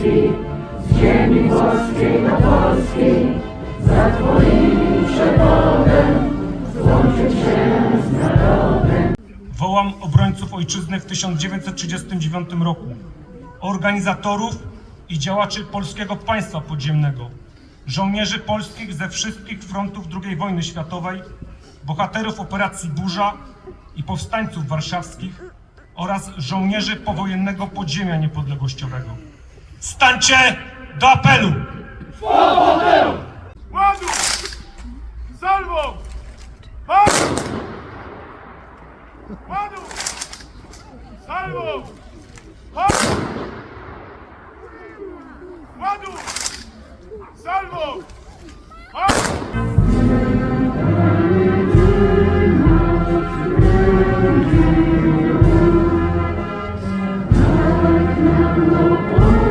Z ziemi włoskiej do Polski, za Twoim przewodem złączyć się z narodem. Wołam obrońców ojczyzny w 1939 roku, organizatorów i działaczy polskiego państwa podziemnego, żołnierzy polskich ze wszystkich frontów II wojny światowej, bohaterów operacji Burza i powstańców warszawskich oraz żołnierzy powojennego podziemia niepodległościowego. Stańcie do apelu! Sława apelu! Ładu! Salwą! Marsz! Ładu! Salwą! Marsz! Ładu! Salwą! Marsz! Oh,